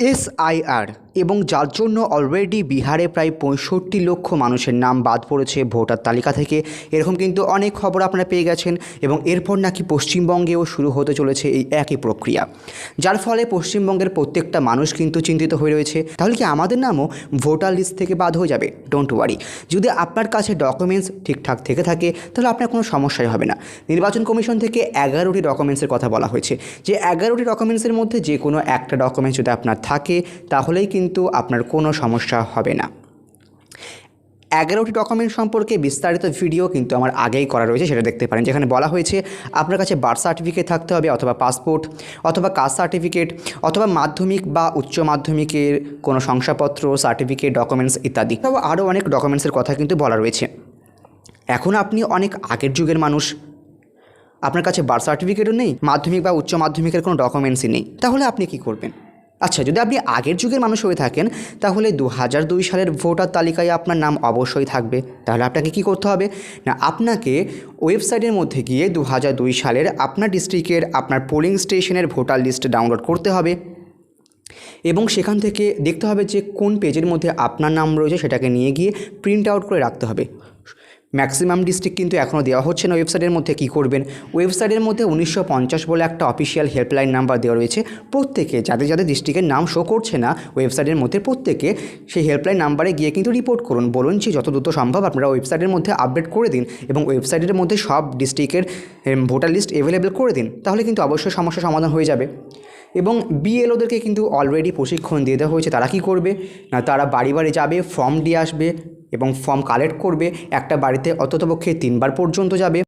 SIR এবং যার জন্য অলরেডি বিহারে প্রায় পঁয়ষট্টি লক্ষ মানুষের নাম বাদ পড়েছে ভোটার তালিকা থেকে। এরকম কিন্তু অনেক খবর আপনারা পেয়ে গেছেন এবং এরপর নাকি পশ্চিমবঙ্গেও শুরু হতে চলেছে এই একই প্রক্রিয়া। যার ফলে পশ্চিমবঙ্গের প্রত্যেকটা মানুষ কিন্তু চিন্তিত হয়ে রয়েছে। তাহলে কি আমাদের নামও ভোটার লিস্ট থেকে বাদ হয়ে যাবে? ডোন্ট ওয়ারি যদি আপনার কাছে ডকুমেন্টস ঠিকঠাক থেকে থাকে, তাহলে আপনার কোনো সমস্যাই হবে না। নির্বাচন কমিশন থেকে এগারোটি ডকুমেন্টসের কথা বলা হয়েছে। যে এগারোটি ডকুমেন্টসের মধ্যে যে কোনো একটা ডকুমেন্টস যদি আপনার থাকে, তাহলেই কিন্তু আপনার কোনো সমস্যা হবে না। এগারোটি ডকুমেন্ট সম্পর্কে বিস্তারিত ভিডিও কিন্তু আমার আগেই করা রয়েছে, সেটা দেখতে পারেন। যেখানে বলা হয়েছে, আপনার কাছে বার্থ সার্টিফিকেট থাকতে হবে অথবা পাসপোর্ট অথবা কাস্ট সার্টিফিকেট অথবা মাধ্যমিক বা উচ্চ মাধ্যমিকের কোনো শংসাপত্র সার্টিফিকেট ডকুমেন্টস ইত্যাদি। তবে আরও অনেক ডকুমেন্টসের কথা কিন্তু বলা রয়েছে। এখন আপনি অনেক আগের যুগের মানুষ। আপনার কাছে বার্থ সার্টিফিকেটও নেই, মাধ্যমিক বা উচ্চ মাধ্যমিকের কোনো ডকুমেন্টসই নেই। তাহলে আপনি কি করবেন? আচ্ছা যদি আপনি আগের যুগের মানুষ হয়ে থাকেন, তাহলে দু হাজার দুই সালের ভোটার তালিকায় আপনার নাম অবশ্যই থাকবে। তাহলে আপনাকে কি করতে হবে? না, আপনাকে ওয়েবসাইটের মধ্যে গিয়ে দু হাজার দুই সালের আপনার ডিস্ট্রিক্টের, আপনার পোলিং স্টেশনের ভোটার লিস্ট ডাউনলোড করতে হবে। এবং সেখান থেকে দেখতে হবে যে কোন পেজের মধ্যে আপনার নাম রয়েছে, সেটাকে নিয়ে গিয়ে প্রিন্ট আউট করে রাখতে হবে। ম্যাক্সিমাম ডিস্ট্রিক্ট কিন্তু এখনও দেওয়া হচ্ছে না ওয়েবসাইটের মধ্যে কী করবেন। ওয়েবসাইটের মধ্যে উনিশশো পঞ্চাশ বলে একটা অফিসিয়াল হেল্পলাইন নাম্বার দেওয়া রয়েছে। প্রত্যেকে, যাদের যাদের ডিস্ট্রিক্টের নাম শো করছে না ওয়েবসাইটের মধ্যে, প্রত্যেকে সেই হেল্পলাইন নাম্বারে গিয়ে কিন্তু রিপোর্ট করুন। বলুন যে যত দ্রুত সম্ভব আপনারা ওয়েবসাইটের মধ্যে আপডেট করে দিন এবং ওয়েবসাইটের মধ্যে সব ডিস্ট্রিক্টের ভোটার লিস্ট অ্যাভেলেবেল করে দিন, তাহলে কিন্তু অবশ্যই সমস্যার সমাধান হয়ে যাবে। এবং বিএলওদেরকে কিন্তু অলরেডি প্রশিক্ষণ দিয়ে দেওয়া হয়েছে। তারা কি করবে? না, তারা বাড়ি বাড়ি যাবে ফর্ম দিয়ে আসবে এবং ফর্ম কালেক্ট করবে একটা বাড়িতে অন্ততপক্ষে তিনবার পর্যন্ত যাবে।